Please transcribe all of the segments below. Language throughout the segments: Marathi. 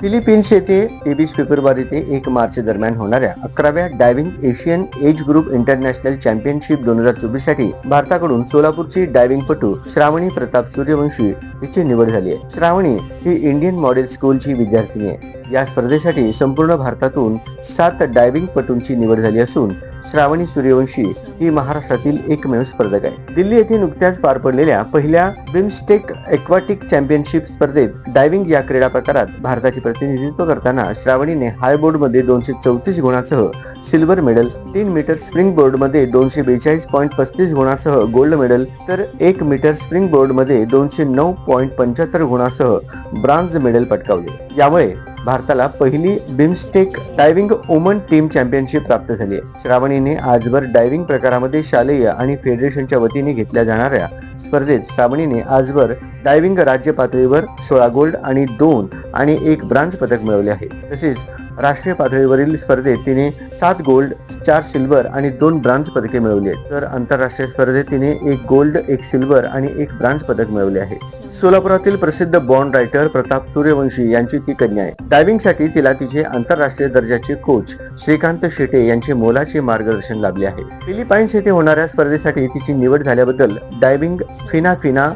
फिलिपिन्स येथे तेवीस फेब्रुवारी ते एक मार्च दरम्यान होणाऱ्या अकराव्या diving Asian age group international championship दोन हजार चोवीससाठी भारताकडून सोलापूरची डायव्हिंग पटू श्रावणी प्रताप सूर्यवंशी हिची निवड झाली आहे. श्रावणी ही इंडियन मॉडेल स्कूलची विद्यार्थिनी आहे. या स्पर्धेसाठी संपूर्ण भारतातून सात डायव्हिंग पटूंची निवड झाली असून श्रावणी सूर्यवंशी ही महाराष्ट्रातील एकमेव स्पर्धक आहे. दिल्ली येथे नुकत्याच पार पडलेल्या पहिल्या बिमस्टेक एक्वाटिक चॅम्पियनशिप स्पर्धेत डायव्हिंग या क्रीडा प्रकारात भारताचे प्रतिनिधित्व करताना श्रावणीने हायमध्ये दोनशे चौतीस गुणासह सिल्वर मेडल तीन मीटर स्प्रिंग बोर्डमध्ये दोनशे बेचाळीस पॉईंट पस्तीस गुणासह गोल्ड मेडल तर एक मीटर स्प्रिंग बोर्डमध्ये दोनशे नऊ पॉईंट पंच्याहत्तर गुणासह ब्रांझ मेडल पटकावले. यामुळे भारताला पहिली BIMSTEC diving women team championship प्राप्त झाली आहे. श्रावणीने आजवर डायव्हिंग प्रकारामध्ये शालेय आणि फेडरेशनच्या वतीने घेतल्या जाणाऱ्या स्पर्धेत श्रावणीने आजवर डायव्हिंग राज्य पातळीवर सोळा गोल्ड आणि दोन आणि एक ब्रांझ पदक मिळवले आहे. तसेच राष्ट्रीय पातळीवरील स्पर्धेत तिने सात गोल्ड चार सिल्वर आणि दोन ब्रांझ पदके मिळवली आहेत. तर आंतरराष्ट्रीय स्पर्धेत तिने एक गोल्ड एक सिल्वर आणि एक ब्रांझ पदक मिळवले आहे. सोलापुरातील प्रसिद्ध बॉन्ड रायटर प्रताप सूर्यवंशी यांची ती कन्या आहे. डायव्हिंगसाठी तिला तिचे आंतरराष्ट्रीय दर्जाचे कोच श्रीकांत शेटे यांचे मोलाचे मार्गदर्शन लाभले आहे. फिलिपाईन्स येथे होणाऱ्या स्पर्धेसाठी तिची निवड झाल्याबद्दल डायव्हिंग फिना फिना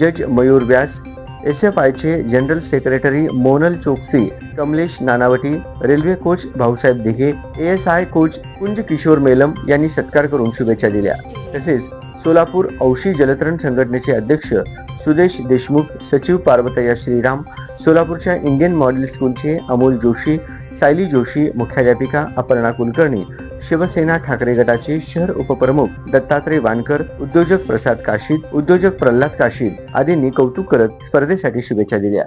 जज मयूर व्यास एस एफ आयचे general secretary Monal Choksi Kamlesh Nanavati railway coach Bhausaheb Dighe S I coach Kunj Kishore Melam यांनी सत्कार करून शुभेच्छा दिल्या. तसेच सोलापूर औशी जलतरण संघटनेचे अध्यक्ष सुदेश देशमुख सचिव पार्वतया श्रीराम सोलापूरच्या इंडियन मॉडेल स्कूलचे अमोल जोशी सायली जोशी मुख्याध्यापिका अपर्णा कुलकर्णी शिवसेना ठाकरे गटाचे शहर उपप्रमुख दत्तात्रय वानकर उद्योजक प्रसाद काशीद उद्योजक प्रल्हाद काशीद आदींनी कौतुक करत स्पर्धेसाठी शुभेच्छा दिल्या.